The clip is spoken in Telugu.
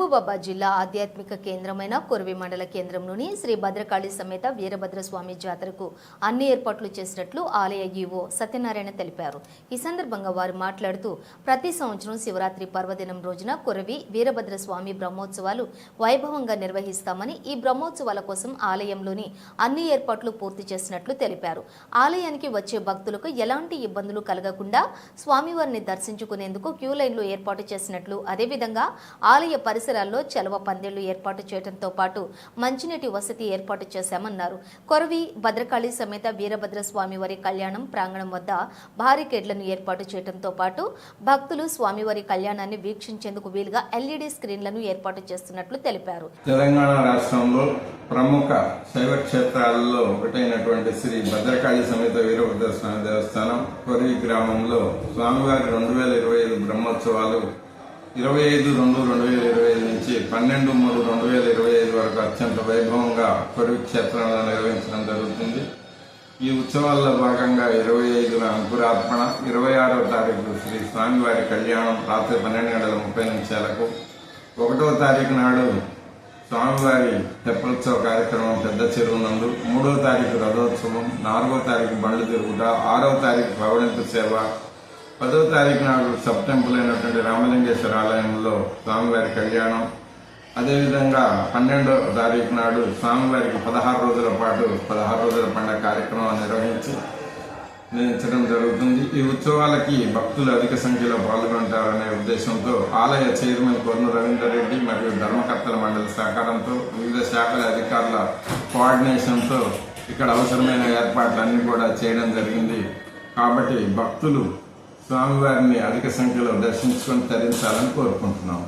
జిల్లా ఆధ్యాత్మిక కేంద్రమైన కొరవి మండల కేంద్రంలోని శ్రీ భద్రకాళి సమేత వీరభద్ర స్వామి జాతరకు అన్ని ఏర్పాట్లు చేసినట్లు ఆలయ ఈవో సత్యనారాయణ తెలిపారు. ఈ సందర్భంగా వారు మాట్లాడుతూ ప్రతి సంవత్సరం శివరాత్రి పర్వదినం రోజున కొరవి వీరభద్ర స్వామి బ్రహ్మోత్సవాలు వైభవంగా నిర్వహిస్తామని ఈ బ్రహ్మోత్సవాల కోసం ఆలయంలోని అన్ని ఏర్పాట్లు పూర్తి చేసినట్లు తెలిపారు. ఆలయానికి వచ్చే భక్తులకు ఎలాంటి ఇబ్బందులు కలగకుండా స్వామివారిని దర్శించుకునేందుకు క్యూ లైన్లు ఏర్పాటు చేసినట్లు అదేవిధంగా ఆలయ పరిసరాల్లో చలవ పందిళ్ళు ఏర్పాటు చేయడంతో పాటు మంచినీటి వసతి ఏర్పాటు చేశామన్నారు. కొరవి భద్రకాళి సమేత వీరభద్ర స్వామివారి కళ్యాణం ప్రాంగణం వద్ద బారికేడ్లను ఏర్పాటు చేయడంతో పాటు భక్తులు స్వామివారి కళ్యాణాన్ని వీక్షించేందుకు వీలుగా ఎల్ఈడి స్క్రీన్లను ఏర్పాటు చేస్తున్నట్లు తెలిపారు. తెలంగాణ రాష్ట్రంలో ప్రముఖ శైవ క్షేత్రాలలో ఒకటైనటువంటి శ్రీ భద్రకాళి సమేత వీరభద్ర స్వామి దేవస్థానం కొరి గ్రామంలో స్వామివారి రెండు వేల ఇరవై ఐదు బ్రహ్మోత్సవాలు ఇరవై ఐదు రెండు రెండు వేల ఇరవై ఐదు నుంచి పన్నెండు మూడు రెండు వేల ఇరవై ఐదు వరకు అత్యంత వైభవంగా కొరి క్షేత్రంలో నిర్వహించడం జరుగుతుంది. ఈ ఉత్సవాల్లో భాగంగా ఇరవై ఐదున అంకురార్పణ ఇరవై ఆరవ తారీఖు శ్రీ స్వామివారి కళ్యాణం రాత్రి పన్నెండు గంటల ముప్పై నిమిషాలకు. ఒకటో తారీఖు నాడు స్వామివారి తెప్పలోత్సవ కార్యక్రమం పెద్ద చెరువు నందు. మూడో తారీఖు రథోత్సవం నాలుగో తారీఖు బండ్లు తిరుగుట ఆరో తారీఖు పవడింపు సేవ పదో తారీఖు నాడు సబ్ టెంపుల్ అయినటువంటి రామలింగేశ్వర ఆలయంలో స్వామివారి కళ్యాణం. అదేవిధంగా పన్నెండో తారీఖు నాడు స్వామివారికి పదహారు రోజుల పాటు పదహారు రోజుల పండుగ కార్యక్రమం నిర్వహించి నిర్వహించడం జరుగుతుంది. ఈ ఉత్సవాలకి భక్తులు అధిక సంఖ్యలో పాల్గొంటారనే ఉద్దేశంతో ఆలయ చైర్మన్ కొర్ను రవీందర్రెడ్డి మరియు ధర్మకర్తల మండలి సహకారంతో వివిధ శాఖల అధికారుల కోఆర్డినేషన్తో ఇక్కడ అవసరమైన ఏర్పాట్లన్నీ కూడా చేయడం జరిగింది. కాబట్టి భక్తులు స్వామివారిని అధిక సంఖ్యలో దర్శించుకొని తరించాలని కోరుకుంటున్నాం.